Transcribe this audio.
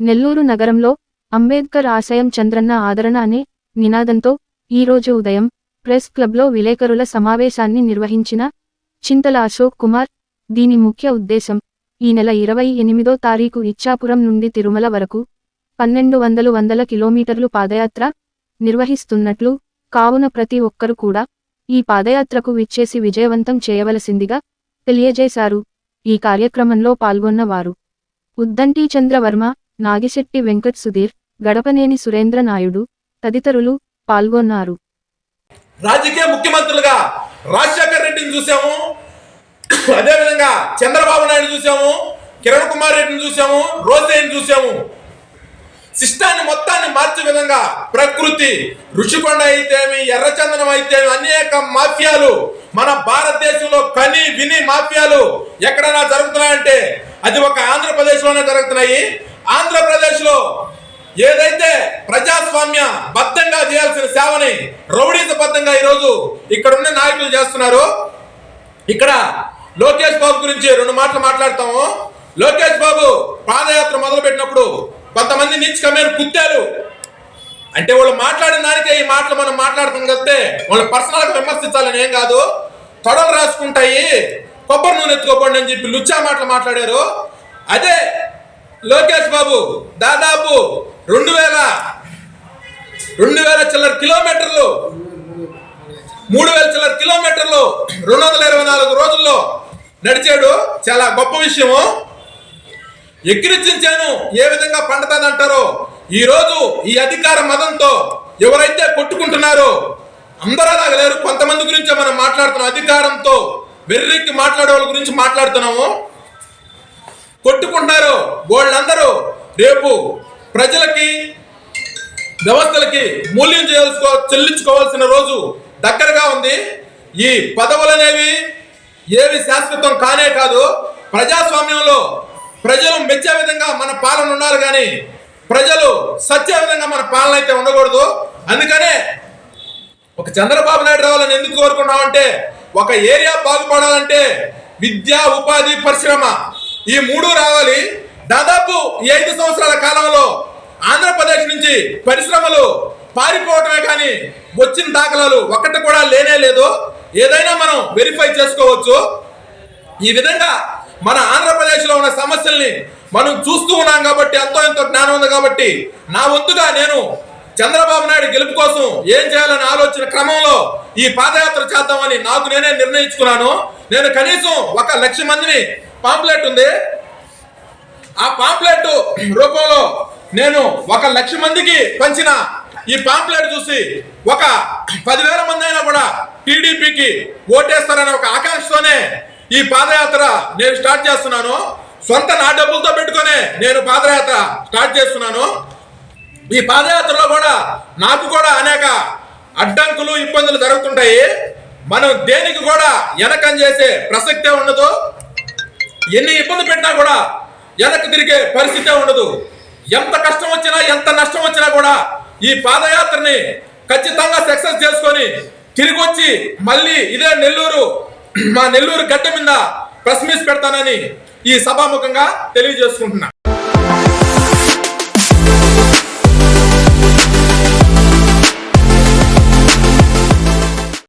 నెల్లూరు నగరంలో అంబేద్కర్ ఆశయం చంద్రన్న ఆదరణ అనే నినాదంతో ఈరోజు ఉదయం ప్రెస్ క్లబ్లో విలేకరుల సమావేశాన్ని నిర్వహించిన చింతల అశోక్ కుమార్ దీని ముఖ్య ఉద్దేశం ఈ నెల ఇరవై ఎనిమిదో తారీఖు ఇచ్చాపురం నుండి తిరుమల వరకు పన్నెండు వందలు వందల కిలోమీటర్లు పాదయాత్ర నిర్వహిస్తున్నట్లు కావున ప్రతి ఒక్కరు కూడా ఈ పాదయాత్రకు విచ్చేసి విజయవంతం చేయవలసిందిగా తెలియజేశారు. ఈ కార్యక్రమంలో పాల్గొన్న వారు ఉద్దంటి చంద్రవర్మ నాగిశెట్టి వెంకట్ సుధీర్ గడపనేని సురేంద్ర నాయుడు తదితరులు పాల్గొన్నారు. రాజకీయ ముఖ్యమంత్రులుగా రాజశేఖర్ రెడ్డిని చూసాము. అదేవిధంగా చంద్రబాబు నాయుడు చూసాము. కిరణ్ కుమార్ రెడ్డిని చూసాము. రోజేని చూసాము. సిస్టాన్ని మొత్తాన్ని మార్చే విధంగా ప్రకృతి ఋషికొండ అయితేమి ఎర్రచందనం అయితేమి అనేక మాఫియాలు మన భారతదేశంలో కని విని మాఫియాలు ఎక్కడైనా జరుగుతున్నాయంటే అది ఒక ఆంధ్రప్రదేశ్లోనే జరుగుతున్నాయి. ఆంధ్రప్రదేశ్లో ఏదైతే ప్రజాస్వామ్య బద్ధంగా చేయాల్సిన సేవని రౌడీజబద్ధంగా ఈరోజు ఇక్కడ ఉన్న నాయకులు చేస్తున్నారు ఇక్కడ లోకేష్ బాబు గురించి రెండు మాటలు మాట్లాడతాము. లోకేష్ బాబు పాదయాత్ర మొదలు పెట్టినప్పుడు కొంతమంది నీచ్ కమేరు కుత్తారు అంటే వాళ్ళు మాట్లాడిన దానికే ఈ మాటలు మనం మాట్లాడుతాం కలిస్తే వాళ్ళు పర్సనల్గా విమర్శించాలని ఏం కాదు. తొడలు రాసుకుంటాయి. కొబ్బరి నూనె ఎత్తుకోకండి అని చెప్పి లుచ్చా మాటలు మాట్లాడారు. అదే లోకేష్ బాబు దాదాపు రెండు వేల రెండు వేల చిల్లర కిలోమీటర్లు మూడు వేల చిల్లర కిలోమీటర్లు రెండు వందల ఇరవై నాలుగు రోజుల్లో నడిచాడు. చాలా గొప్ప విషయము. ఎక్కిరిచ్చించాను ఏ విధంగా పండుతానంటారో. ఈరోజు ఈ అధికార మదంతో ఎవరైతే కొట్టుకుంటున్నారో అందరూ అలాగ లేరు. కొంతమంది గురించే మనం మాట్లాడుతున్నాం. అధికారంతో వెర్రెక్కి మాట్లాడే వాళ్ళ గురించి మాట్లాడుతున్నాము. కొట్టుకుంటున్నారు వాళ్ళందరూ రేపు ప్రజలకి వ్యవస్థలకి మూల్యం చేయాల్సుకో చెల్లించుకోవాల్సిన రోజు దగ్గరగా ఉంది. ఈ పదవులు అనేవి ఏవి శాశ్వతం కానే కాదు. ప్రజాస్వామ్యంలో ప్రజలు మెచ్చే విధంగా మన పాలన ఉండాలి కానీ ప్రజలు సచ్చే విధంగా మన పాలన అయితే ఉండకూడదు. అందుకనే ఒక చంద్రబాబు నాయుడు రావాలని ఎందుకు కోరుకున్నామంటే ఒక ఏరియా బాగుపడాలంటే విద్య ఉపాధి పరిశ్రమ ఈ మూడు రావాలి. దాదాపు ఈ ఐదు సంవత్సరాల కాలంలో ఆంధ్రప్రదేశ్ నుంచి పరిశ్రమలు పారిపోవటమే కానీ వచ్చిన దాఖలాలు ఒక్కటి కూడా లేనే లేదు. ఏదైనా మనం వెరిఫై చేసుకోవచ్చు. ఈ విధంగా మన ఆంధ్రప్రదేశ్లో ఉన్న సమస్యల్ని మనం చూస్తూ ఉన్నాం కాబట్టి ఎంతో ఎంతో జ్ఞానం ఉంది కాబట్టి నా వంతుగా నేను చంద్రబాబు నాయుడు గెలుపు కోసం ఏం చేయాలని ఆలోచన క్రమంలో ఈ పాదయాత్ర చేద్దామని నాకు నేనే నిర్ణయించుకున్నాను. నేను కనీసం ఒక లక్ష మందిని పాంప్లెట్ ఉంది. ఆ పాంప్లెట్ రూపంలో నేను ఒక లక్ష మందికి పంచిన ఈ పాంప్లెట్ చూసి ఒక పదివేల మంది అయినా కూడా టీడీపీకి ఓటేస్తారనే ఒక ఆకాంక్షతోనే ఈ పాదయాత్ర నేను స్టార్ట్ చేస్తున్నాను. సొంత నా డబ్బులతో పెట్టుకొని నేను పాదయాత్ర స్టార్ట్ చేస్తున్నాను. ఈ పాదయాత్రలో కూడా నాకు కూడా అనేక అడ్డంకులు ఇబ్బందులు జరుగుతుంటాయి. మనం దేనికి కూడా వెనకం చేసే ప్రసక్తే ఉండదు. ఎన్ని ఇబ్బంది పెట్టినా కూడా వెనక్కి తిరిగే పరిస్థితే ఉండదు. ఎంత కష్టం వచ్చినా ఎంత నష్టం వచ్చినా కూడా ఈ పాదయాత్రని ఖచ్చితంగా సక్సెస్ చేసుకొని తిరిగి వచ్చి మళ్ళీ ఇదే నెల్లూరు మా నెల్లూరు గడ్డ మీద ప్రెస్ మీస్ పెడతానని ఈ సభాముఖంగా తెలియజేసుకుంటున్నా.